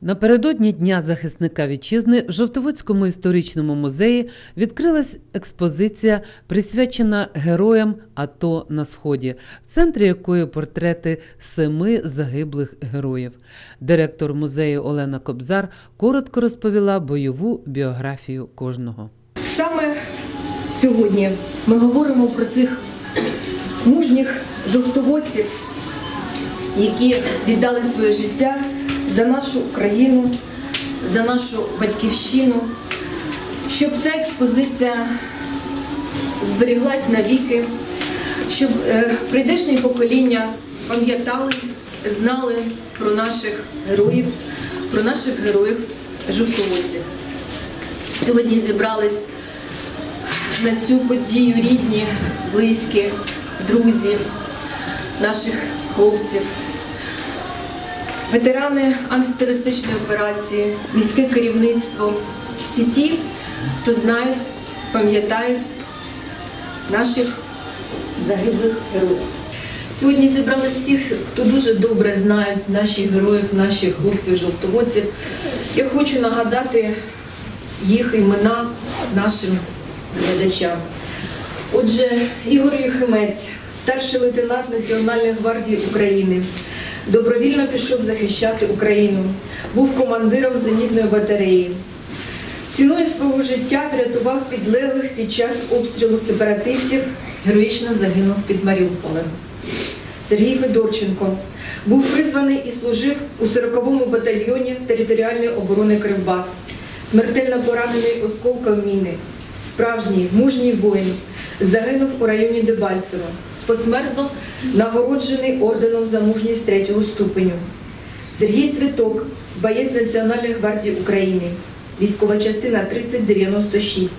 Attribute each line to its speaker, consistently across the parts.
Speaker 1: Напередодні Дня захисника вітчизни в Жовтоводському історичному музеї відкрилась експозиція, присвячена героям АТО на Сході, в центрі якої портрети семи загиблих героїв. Директор музею Олена Кобзар коротко розповіла бойову біографію кожного.
Speaker 2: Саме сьогодні ми говоримо про цих мужніх жовтоводців, які віддали своє життя за нашу Україну, за нашу батьківщину, щоб ця експозиція зберіглась навіки, щоб е, прийдешні покоління пам'ятали, знали про наших героїв, про наших героїв жовтоводців. Сьогодні зібрались на цю подію рідні, близькі, друзі наших хлопців, ветерани антитерористичної операції, міське керівництво, всі ті, хто знають, пам'ятають наших загиблих героїв. Сьогодні зібрались ті, хто дуже добре знають наших героїв, наших хлопців-жовтоводців. Я хочу нагадати їх імена нашим глядачам. Отже, Ігор Юхимець, старший лейтенант Національної гвардії України, добровільно пішов захищати Україну, був командиром зенітної батареї. Ціною свого життя врятував підлеглих під час обстрілу сепаратистів, героїчно загинув під Маріуполем. Сергій Федорченко був призваний і служив у 40-му батальйоні територіальної оборони Кривбас. Смертельно поранений осколком міни. Справжній мужній воїн загинув у районі Дебальцево. Посмертно нагороджений орденом за мужність третього ступеню. Сергій Цвіток, боєць Національної гвардії України, військова частина 3096,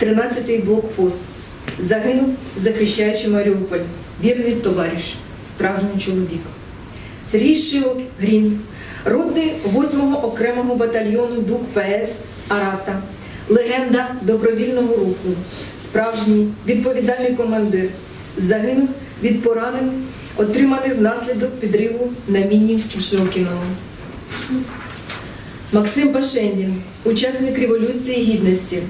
Speaker 2: 13-й блокпост. Загинув, захищаючи Маріуполь. Вірний товариш, справжній чоловік. Сергій Шило Грін, родний 8-го окремого батальйону ДУК ПС Арата, легенда добровільного руху, справжній відповідальний командир. Загинув від поранень, отриманих внаслідок підриву на міні у Широкіному. Максим Пашендін, учасник Революції Гідності.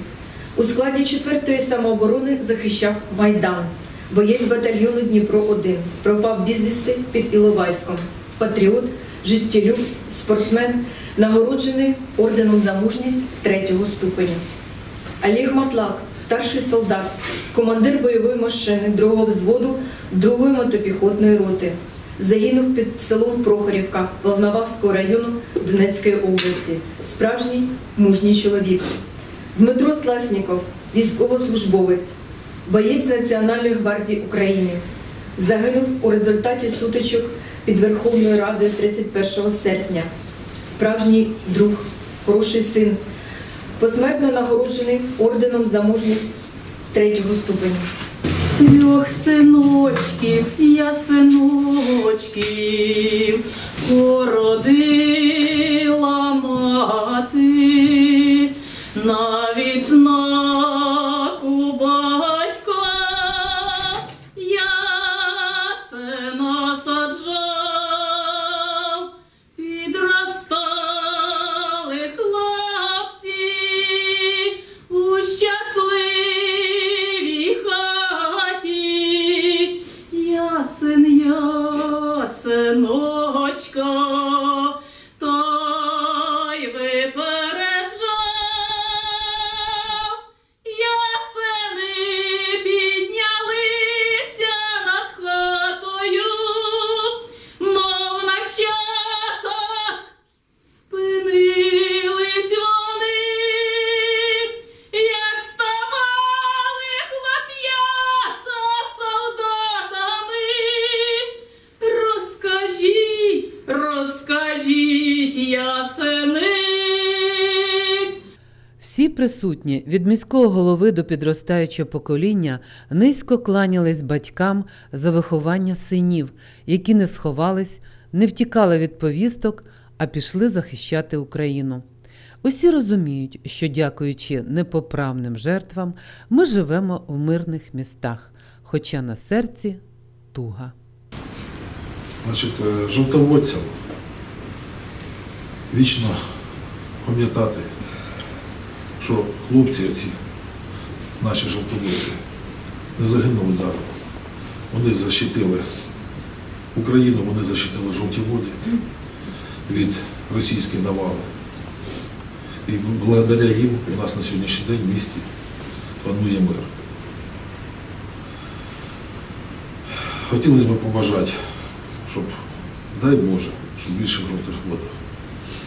Speaker 2: У складі 4-ї самооборони захищав Майдан, боєць батальйону Дніпро-1, пропав безвісти під Іловайськом, патріот, життєлюб, спортсмен, нагороджений орденом за мужність 3-го ступеня. Олег Матлак, старший солдат, командир бойової машини 2-го взводу 2-ї мотопіхотної роти. Загинув під селом Прохорівка Волновахського району Донецької області. Справжній мужній чоловік. Дмитро Сласніков, військовослужбовець, боєць Національної гвардії України. Загинув у результаті сутичок під Верховною Радою 31 серпня. Справжній друг, хороший син, посмертно нагороджений орденом за мужність третього ступеня.
Speaker 3: Трьох синочків, я синочків, породила
Speaker 1: присутні від міського голови до підростаючого покоління низько кланялись батькам за виховання синів, які не сховались, не втікали від повісток, а пішли захищати Україну. Усі розуміють, що, дякуючи непоправним жертвам, ми живемо в мирних містах, хоча на серці туга.
Speaker 4: Значить, е, жовтоводцям вічно пам'ятати, що хлопці оці, наші жовтоводці, не загинули даром. Вони защитили Україну, вони защитили жовті води від російської навали. І благодаря їм у нас на сьогоднішній день в місті панує мир. Хотілося б побажати, щоб, дай Боже, щоб більше в жовтих водах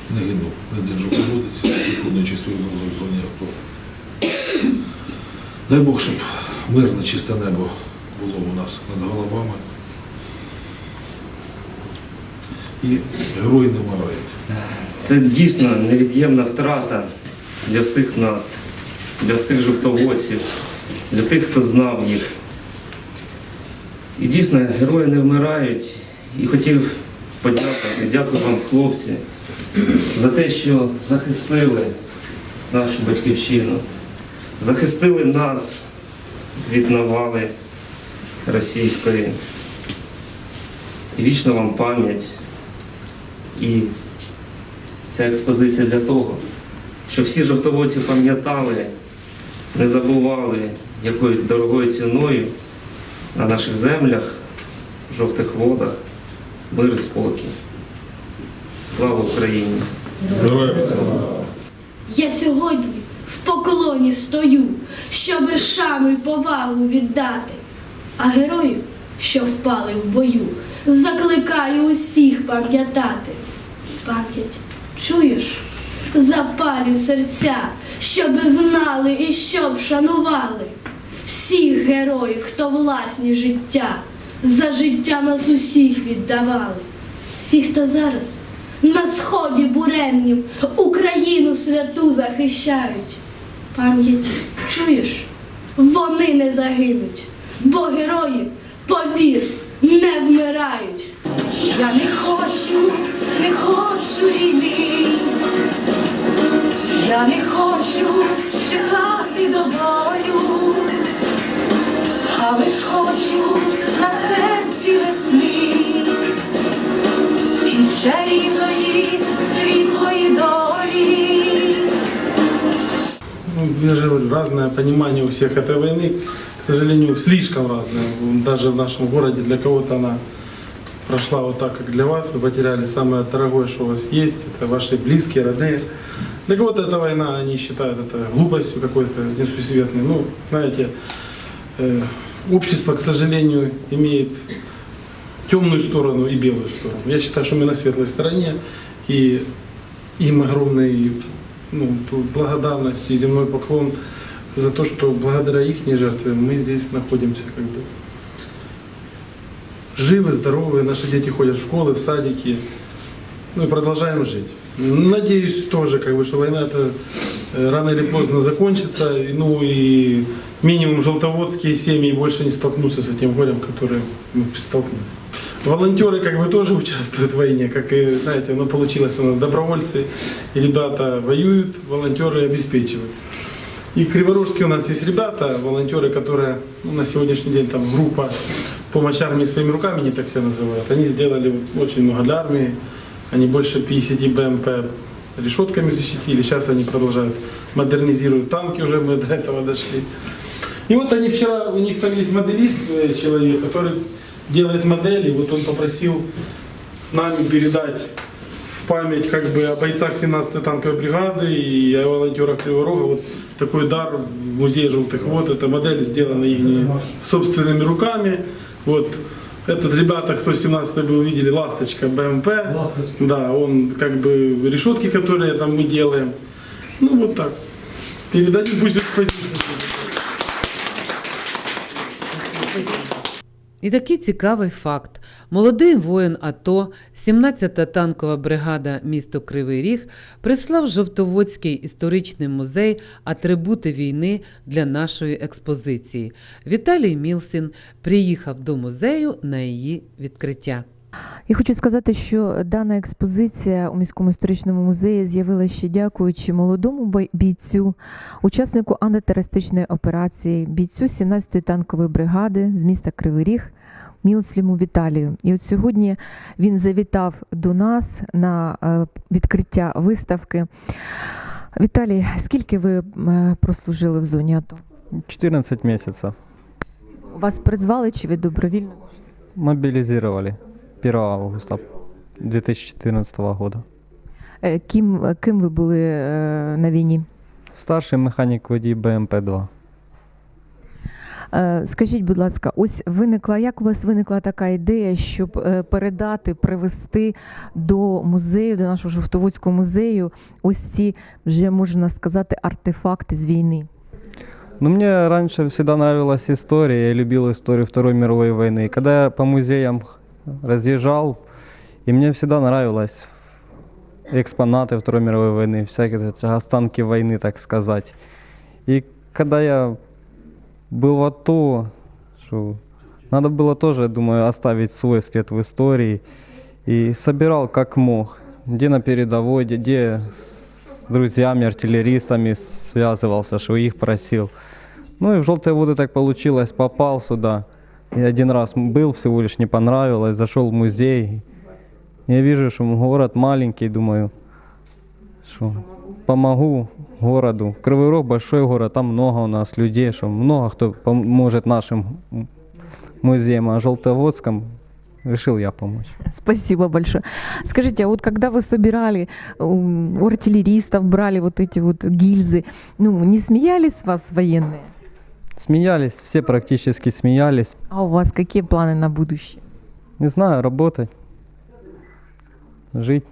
Speaker 4: не гинув не один жовтоводець, виконуючи свою музику в зоні АТО. Дай Бог, щоб мирне, чисте небо було у нас над головами. І герої не вмирають.
Speaker 5: Це дійсно невід'ємна втрата для всіх нас, для всіх жовтоводців, для тих, хто знав їх. І дійсно герої не вмирають. І хотів подякувати, дякую вам, хлопці, за те, що захистили нашу батьківщину, захистили нас від навали російської. І вічна вам пам'ять. І Ця експозиція для того, щоб всі жовтоводці пам'ятали, не забували, якою дорогою ціною на наших землях, в жовтих водах, мир і спокій. Слава Україні!
Speaker 4: Героям слава!
Speaker 6: Я сьогодні в поклоні стою, щоби шану й повагу віддати. А героїв, що впали в бою, закликаю усіх пам'ятати. Пам'ять, чуєш? Запалю серця, щоби знали і щоб шанували всіх героїв, хто власні життя, за життя нас усіх віддавали. Всі, хто зараз на сході буремнім Україну святу захищають. Пам'ять, чуєш? Вони не загинуть, бо герої, повір, не вмирають. Я не хочу, не хочу війни. Я не хочу чекати до бою, але ж хочу на серці весни і чарівної
Speaker 7: же разное понимание у всех этой войны, к сожалению, слишком разное. Даже в нашем городе для кого-то она прошла вот так, как для вас. Вы потеряли самое дорогое, что у вас есть. Это ваши близкие, родные. Для кого-то эта война, они считают это глупостью какой-то несусветной. Ну, знаете, э, общество, к сожалению, имеет темную сторону и белую сторону. Я считаю, что мы на светлой стороне, и им огромный ну, благодарность и земной поклон за то, что благодаря их жертве мы здесь находимся как бы живы, здоровы, наши дети ходят в школы, в садики, ну и продолжаем жить. Надеюсь тоже, как бы, что война это э, рано или поздно закончится, ну и минимум желтоводские семьи больше не столкнутся с этим горем, которое мы столкнулись. Волонтеры как бы тоже участвуют в войне, как и, знаете, оно получилось у нас добровольцы, и ребята воюют, волонтеры обеспечивают. И в Криворожске у нас есть ребята, волонтеры, которые ну, на сегодняшний день там группа «Помощь армии своими руками», они так себя называют. Они сделали очень много для армии, они больше 50 БМП решетками защитили, сейчас они продолжают модернизируют танки, уже мы до этого дошли. И вот они вчера, у них там есть моделист, э, человек, который делает модели, вот он попросил нами передать в память как бы о бойцах 17-й танковой бригады и о волонтерах Криворога вот такой дар в музее желтых вод. Эта модель сделана их собственными руками. Вот этот ребята, кто 17 был, видели, ласточка БМП. Да, он как бы решетки, которые там мы делаем. Ну вот так. Передадим, пусть экспозиция.
Speaker 1: І такий цікавий факт. Молодий воїн АТО, 17-та танкова бригада місто Кривий Ріг, прислав Жовтоводський історичний музей атрибути війни для нашої експозиції. Віталій Мілсін приїхав до музею на її відкриття.
Speaker 8: Я хочу сказати, що дана експозиція у міському історичному музеї з'явилася ще дякуючи молодому бійцю, учаснику антитерористичної операції, бійцю 17-ї танкової бригади з міста Кривий Ріг
Speaker 2: Мілсліму Віталію. І от сьогодні він завітав до нас на е, відкриття виставки. Віталій, скільки ви е, прослужили в зоні АТО?
Speaker 9: 14 месяцев.
Speaker 2: Вас призвали чи ви добровільно?
Speaker 9: Мобилизировали 1 августа 2014 года.
Speaker 2: Е, Ким, ким ви були е, на війні?
Speaker 9: Старший механік водій БМП-2.
Speaker 2: Е, Скажіть, будь ласка, ось виникла, як у вас виникла така ідея, щоб е, передати, привезти до музею, до нашого Жовтоводського музею, ось ці вже можна сказати артефакти з війни?
Speaker 9: Ну, мне раньше всегда нравилась история, я любил историю Второй мировой войны. И Когда я по музеям разъезжал, и мне всегда нравилось экспонаты Второй мировой войны, всякие останки войны, так сказать. И когда я был в АТО, что надо было тоже, думаю, оставить свой след в истории. И собирал как мог, где на передовой, где с друзьями, артиллеристами связывался, что их просил. Ну и в желтые воды так получилось, попал сюда. И один раз был, всего лишь не понравилось, зашел в музей. Я вижу, что город маленький, думаю, что помогу городу. Кривой Рог большой город, там много у нас людей, что много кто поможет нашим музеям. А Желтоводском решил я помочь.
Speaker 2: Спасибо большое. Скажите, а вот когда вы собирали, у артиллеристов брали вот эти вот гильзы, ну, не смеялись вас военные?
Speaker 9: Смеялись, все практически смеялись.
Speaker 2: А у вас какие планы на будущее?
Speaker 9: Не знаю, работать, жить.